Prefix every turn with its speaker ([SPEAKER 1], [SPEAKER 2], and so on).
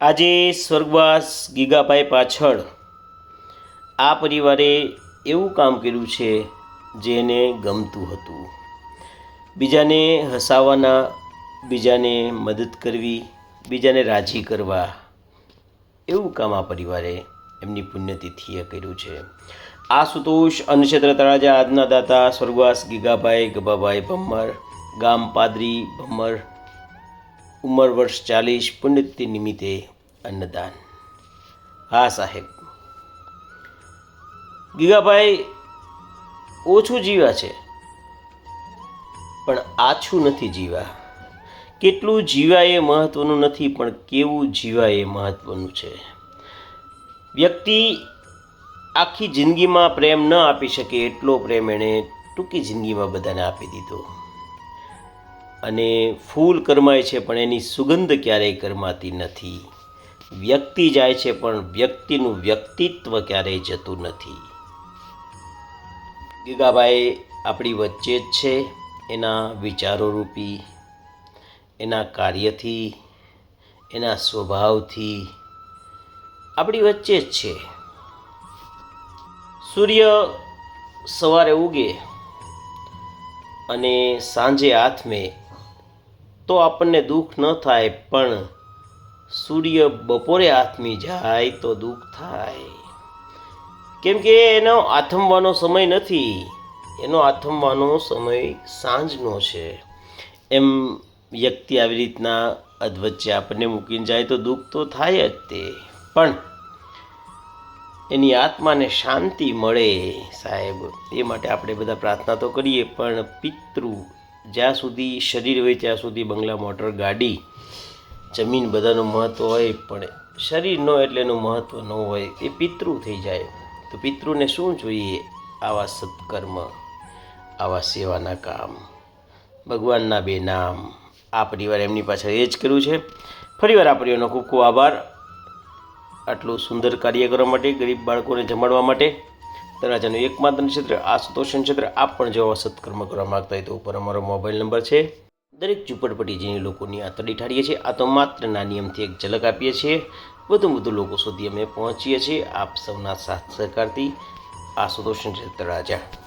[SPEAKER 1] આજે સ્વર્ગવાસ ગીગાભાઈ પાછળ આ પરિવારે એવું કામ કર્યું છે જે એને ગમતું હતું. બીજાને હસાવાના બીજાને મદદ કરવી, બીજાને રાજી કરવા. એવું કામ આ પરિવારે એમની પુણ્યતિથિએ કર્યું છે. આશુતોષ અન્નક્ષેત્ર તળાજા આજના દાતા સ્વર્ગવાસ ગીગાભાઈ ગભાભાઈ ભમ્મર, ગામ પાદરી ભમ્મર ઉંમર વર્ષ ચાલીસ પુણ્યતિથિ નિમિત્તે અન્નદાન. હા, સાહેબ. ગીગાભાઈ, ઓછું જીવ્યા છે. પણ આછું નથી જીવા. કેટલું જીવા એ મહત્ત્વનું નથી, પણ કેવું જીવા એ મહત્ત્વનું છે. વ્યક્તિ આખી જિંદગીમાં પ્રેમ ન આપી શકે એટલો પ્રેમ એણે ટૂંકી જિંદગીમાં બધાને આપી દીધો. અને ફૂલ કરમાય છે, પણ એની સુગંધ ક્યારેય કરમાતી નથી. વ્યક્તિ જાય છે, પણ વ્યક્તિનું વ્યક્તિત્વ ક્યારેય જતું નથી. ગીગાભાઈ આપણી વચ્ચે જ છે, એના વિચારો રૂપી, એના કાર્યથી, એના સ્વભાવથી. આપણી વચ્ચે જ છે. સૂર્ય સવારે ઉગે અને સાંજે આથમે તો આપણને દુઃખ ન થાય, પણ સૂર્ય બપોરે આથમી જાય તો દુઃખ થાય. કેમ કે એનો આથમવાનો સમય નથી. એનો આથમવાનો સમય સાંજનો છે. એમ વ્યક્તિ આવી રીતના અધવચ્ચે આપણને મૂકીને જાય તો દુઃખ તો થાય જ તે. પણ એની આત્માને શાંતિ મળે સાહેબ. એ માટે આપણે બધા પ્રાર્થના તો કરીએ, પણ પિતૃ જ્યાં સુધી શરીર હોય ત્યાં સુધી બંગલા, મોટર, ગાડી, જમીન બધાનું મહત્ત્વ હોય, પણ શરીર ન એટલે એનું મહત્ત્વ ન હોય, એ પિતૃ થઈ જાય. તો પિતૃને શું જોઈએ? આવા સત્કર્મ, આવા સેવાના કામ. ભગવાનના બે નામ. આ પરિવાર એમની પાછળ એ જ કર્યું છે. ફરીવાર આ પરિવારનો ખૂબ ખૂબ આભાર. આટલું સુંદર કાર્ય કરવા માટે, ગરીબ બાળકોને જમાડવા માટે. તળાજાનું એકમાત્ર ક્ષેત્ર આ સુતોષણ ક્ષેત્ર, આપ પણ જો સત્કર્મ કરવા માગતા હોય તો ઉપર અમારો મોબાઈલ નંબર છે. દરેક ઝૂંપડપટ્ટી જેની લોકોની આ તડી ઠાડીએ છીએ. આ તો માત્ર ના નિયમથી એક ઝલક આપીએ છીએ. વધુ વધુ લોકો સુધી અમે પહોંચીએ છીએ. આપ સૌના સાથ સહકારથી આ સુતોષણ ક્ષેત્ર તળાજા.